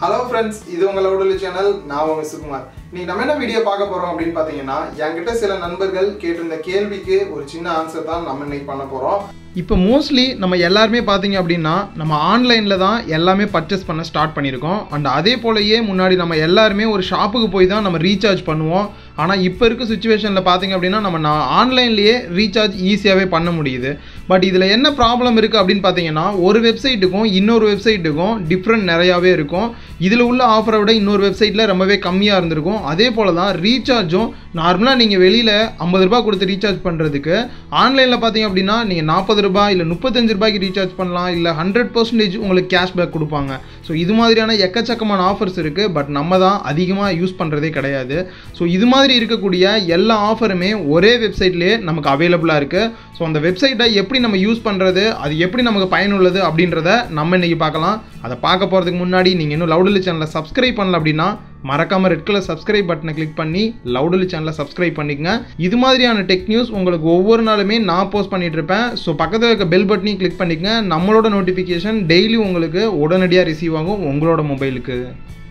Hello friends இது உங்களோட உடலி channel. நான் உங்க சுகுமார். இன்னைக்கு நம்ம என்ன வீடியோ பார்க்க போறோம் அப்படின்னு பார்த்தீங்கன்னா என்கிட்ட சில நண்பர்கள் கேட்டிருந்த கேள்விக்கு ஒரு சின்ன ஆன்சர் தான் நம்ம இன்னைக்கு பண்ண போறோம். இப்போ மோஸ்ட்லி நம்ம எல்லாருமே பார்த்தீங்க அப்படின்னா நம்ம ஆன்லைனில் தான் எல்லாமே பர்ச்சேஸ் பண்ண ஸ்டார்ட் பண்ணியிருக்கோம். அண்ட் அதே போலயே முன்னாடி நம்ம எல்லாருமே ஒரு ஷாப்புக்கு போய் தான் நம்ம ரீசார்ஜ் பண்ணுவோம். ஆனால் இப்போ இருக்க சுச்சுவேஷனில் பார்த்தீங்க அப்படின்னா நம்ம நான் ஆன்லைன்லேயே ரீசார்ஜ் ஈஸியாகவே பண்ண முடியுது. பட் இதில் என்ன ப்ராப்ளம் இருக்குது அப்படின்னு பார்த்தீங்கன்னா ஒரு வெப்சைட்டுக்கும் இன்னொரு வெப்சைட்டுக்கும் டிஃப்ரெண்ட் நிறையாவே இருக்கும். இதில் உள்ள ஆஃபரை விட இன்னொரு வெப்சைட்டில் ரொம்பவே கம்மியாக இருந்திருக்கும். அதே போல் தான் ரீசார்ஜும் நார்மலாக நீங்கள் வெளியில் ஐம்பது ரூபாய் கொடுத்து ரீசார்ஜ் பண்ணுறதுக்கு ஆன்லைனில் பார்த்தீங்க அப்படின்னா நீங்கள் நாற்பது ரூபாய் இல்லை முப்பத்தஞ்சு ரூபாய்க்கு ரீசார்ஜ் பண்ணலாம் இல்லை ஹண்ட்ரட் பர்சன்டேஜ் உங்களுக்கு கேஷ்பேக் கொடுப்பாங்க. ஸோ இது மாதிரியான எக்கச்சக்கமான ஆஃபர்ஸ் இருக்குது பட் நம்ம தான் அதிகமாக யூஸ் பண்ணுறதே கிடையாது. ஸோ இது மாதிரி இருக்கக்கூடிய எல்லா ஆஃபருமே ஒரே வெப்சைட்லேயே நமக்கு அவைலபிளாக இருக்குது ஸோ அந்த வெப்சைட்டை எப்படி நம்ம யூஸ் பண்ணுறது அது எப்படி நமக்கு பயனுள்ளது அப்படின்றத நம்ம இன்றைக்கி பார்க்கலாம். அதை பார்க்க போகிறதுக்கு முன்னாடி நீங்கள் இன்னும் லவுடலி சேனலை சப்ஸ்கிரைப் பண்ணல அப்படின்னா மறக்காம ரெட் கலர் சப்ஸ்கிரைப் பட்டனை கிளிக் பண்ணி லவுடலி சேனலை சப்ஸ்கிரைப் பண்ணிக்கங்க. இது மாதிரியான டெக் நியூஸ் உங்களுக்கு ஒவ்வொரு நாளுமே நான் போஸ்ட் பண்ணிட்டு இருப்பேன். ஸோ பக்கத்தில் இருக்க பெல் பட்டனையும் கிளிக் பண்ணிக்கங்க. நம்மளோட நோட்டிஃபிகேஷன் டெய்லி உங்களுக்கு உடனடியாக ரிசீவ் ஆகும் உங்களோட மொபைலுக்கு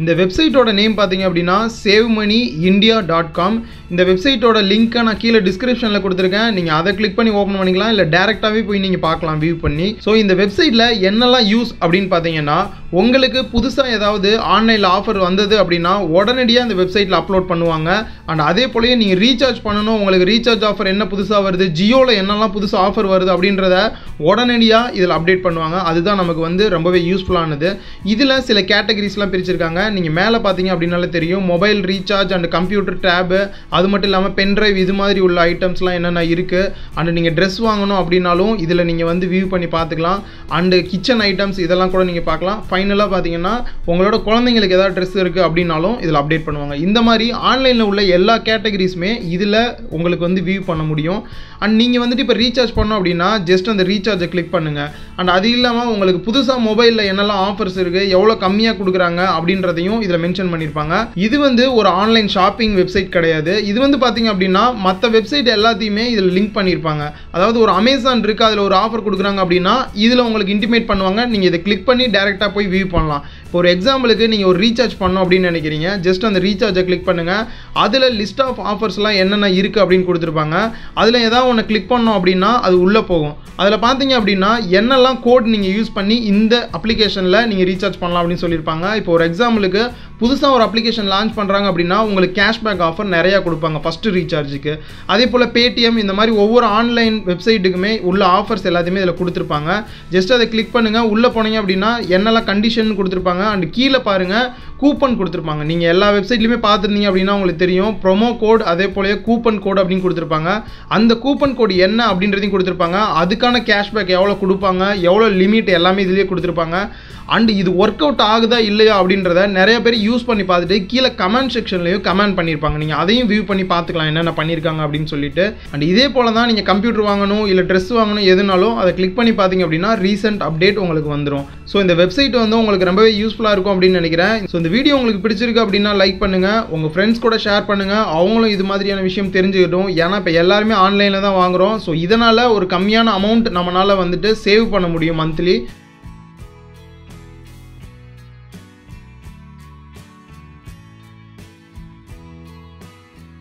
இந்த வெப்சைட்டோட நேம் பார்த்தீங்க அப்படின்னா save money India dot com இந்த வெப்சைட்டோட லிங்க்கை நான் கீழே டிஸ்கிரிப்ஷனில் கொடுத்துருக்கேன். நீங்கள் அதை கிளிக் பண்ணி ஓப்பன் பண்ணிக்கலாம். இல்லை டேரெக்டாகவே போய் நீங்கள் பார்க்கலாம் வியூ பண்ணி. ஸோ இந்த வெப்சைட்டில் என்னெல்லாம் யூஸ் அப்படின்னு பார்த்தீங்கன்னா உங்களுக்கு புதுசாக ஏதாவது ஆன்லைனில் ஆஃபர் வந்தது அப்படின்னா உடனடியாக அந்த வெப்சைட்டில் அப்லோட் பண்ணுவாங்க. அண்ட் அதே போலயே நீங்கள் ரீசார்ஜ் பண்ணணும். உங்களுக்கு ரீசார்ஜ் ஆஃபர் என்ன புதுசாக வருது ஜியோவில் என்னெல்லாம் புதுசாக ஆஃபர் வருது அப்படின்றத உடனடியாக இதில் அப்டேட் பண்ணுவாங்க. அதுதான் நமக்கு வந்து ரொம்பவே யூஸ்ஃபுல்லானது இதில் சில கேட்டகரிஸ்லாம் பிரிச்சிருக்காங்க. நீங்கள் மேலே பார்த்தீங்க அப்படின்னாலே தெரியும். Mobile recharge and computer tab அது மட்டும் இல்லாமல் பென்ட்ரைவ் இது மாதிரி உள்ள ஐட்டம்ஸ்லாம் என்னென்ன இருக்குது அண்ட் நீங்கள் ட்ரெஸ் வாங்கணும் அப்படின்னாலும் இதில் நீங்கள் வந்து வியூ பண்ணி பார்த்துக்கலாம் அண்டு கிச்சன் ஐட்டம்ஸ் இதெல்லாம் கூட நீங்கள் பார்க்கலாம் ஃபைனலாக பார்த்தீங்கன்னா உங்களோட குழந்தைங்களுக்கு ஏதாவது ட்ரெஸ் இருக்குது அப்படின்னாலும் இதில் அப்டேட் பண்ணுவாங்க. இந்த மாதிரி ஆன்லைனில் உள்ள எல்லா கேட்டகரிஸுமே இதில் உங்களுக்கு வந்து வியூ பண்ண முடியும். அண்ட் நீங்கள் வந்துட்டு இப்போ ரீசார்ஜ் பண்ணோம் அப்படின்னா ஜஸ்ட் அந்த ரீசார்ஜை கிளிக் பண்ணுங்கள் அண்ட் அது இல்லாமல் உங்களுக்கு புதுசாக மொபைலில் என்னெல்லாம் ஆஃபர்ஸ் இருக்குது எவ்வளோ கம்மியாக கொடுக்குறாங்க அப்படின்றத அப்படின்றதையும் இதில் மென்ஷன் பண்ணியிருப்பாங்க இது வந்து ஒரு ஆன்லைன் ஷாப்பிங் வெப்சைட் கிடையாது. இது வந்து பார்த்தீங்க அப்படின்னா மற்ற வெப்சைட் எல்லாத்தையுமே இதில் லிங்க் பண்ணியிருப்பாங்க அதாவது ஒரு அமேசான் இருக்குது அதில் ஒரு ஆஃபர் கொடுக்குறாங்க அப்படின்னா இதில் உங்களுக்கு இன்டிமேட் பண்ணுவாங்க. நீங்கள் இதை கிளிக் பண்ணி டேரெக்டாக போய் வியூ பண்ணலாம். இப்போ ஒரு எக்ஸாம்பிளுக்கு நீங்கள் ஒரு ரீசார்ஜ் பண்ணோம் அப்படின்னு நினைக்கிறீங்க. ஜஸ்ட் அந்த ரீசார்ஜை கிளிக் பண்ணுங்கள் அதில் லிஸ்ட் ஆஃப் ஆஃபர்ஸ்லாம் என்னென்ன இருக்குது அப்படின்னு கொடுத்துருப்பாங்க. அதில் ஏதாவது ஒன்று கிளிக் பண்ணோம் அப்படின்னா அது உள்ளே போகும். அதில் பார்த்தீங்க அப்படின்னா என்னெல்லாம் கோட் நீங்கள் யூஸ் பண்ணி இந்த அப்ளிகேஷனில் நீங்கள் ரீசார்ஜ் பண்ணலாம் அப்படின்னு சொல்லியிருப்பாங்க. இப்போ ஒரு எக்ஸாம்பிளுக்கு புதுசாக ஒரு அப்ளிகேஷன் லான்ச் பண்ணுறாங்க அப்படின்னா உங்களுக்கு கேஷ்பேக் ஆஃபர் நிறையா கொடுப்பாங்க ஃபஸ்ட்டு ரீசார்ஜுக்கு அதே போல் பேடிஎம் இந்த மாதிரி ஒவ்வொரு ஆன்லைன் வெப்சைட்டுக்குமே உள்ள ஆஃபர்ஸ் எல்லாத்தையுமே இதில் கொடுத்துருப்பாங்க. ஜஸ்ட் அதை கிளிக் பண்ணுங்கள் உள்ளே போனீங்க அப்படின்னா என்னெல்லாம் கண்டிஷன் கொடுத்துருப்பாங்க. அண்ட் கீழே பாருங்கள் கூப்பன் கொடுத்துருப்பாங்க. நீங்கள் எல்லா வெப்சைட்லையுமே பார்த்துருந்தீங்க அப்படின்னா உங்களுக்கு தெரியும். ப்ரொமோ கோட் அதே போலயே கூப்பன் கோட் அப்படின்னு கொடுத்துருப்பாங்க. அந்த கூப்பன் கோட் என்ன அப்படின்றதையும் கொடுத்துருப்பாங்க. அதுக்கான கேஷ்பேக் எவ்வளோ கொடுப்பாங்க எவ்வளோ லிமிட் எல்லாமே இதுலேயே கொடுத்துருப்பாங்க. அண்ட் இது ஒர்க் அவுட் ஆகுதா இல்லையா அப்படின்றத நிறைய பேர் யூஸ் பண்ணி பார்த்துட்டு கீழே கமெண்ட் செக்ஷன்லையும் கமெண்ட் பண்ணியிருப்பாங்க. நீங்கள் அதையும் வியூ பண்ணி பார்த்துக்கலாம் என்னென்ன பண்ணியிருக்காங்க அப்படின்னு சொல்லிட்டு. அண்ட் இதே போல தான் நீங்கள் கம்ப்யூட்டர் வாங்கணும் இல்லை ட்ரெஸ் வாங்கணும் எதுனாலும் அதை கிளிக் பண்ணி பார்த்தீங்க அப்படின்னா ரீசெண்ட் அப்டேட் உங்களுக்கு வந்துடும் ஸோ இந்த வெப்சைட் வந்து உங்களுக்கு ரொம்பவே யூஸ்ஃபுல்லாக இருக்கும் அப்படின்னு நினைக்கிறேன். ஸோ இந்த வீடியோ உங்களுக்கு பிடிச்சிருக்கு அப்படின்னா லைக் பண்ணுங்கள் உங்கள் ஃப்ரெண்ட்ஸ் கூட ஷேர் பண்ணுங்கள் அவங்களும் இது மாதிரியான விஷயம் தெரிஞ்சுக்கிட்டும். ஏன்னா இப்போ எல்லாருமே ஆன்லைனில் தான் வாங்குகிறோம் ஸோ இதனால் ஒரு கம்மியான அமௌண்ட் நம்மளால் வந்துட்டு சேவ் பண்ண முடியும் மந்த்லி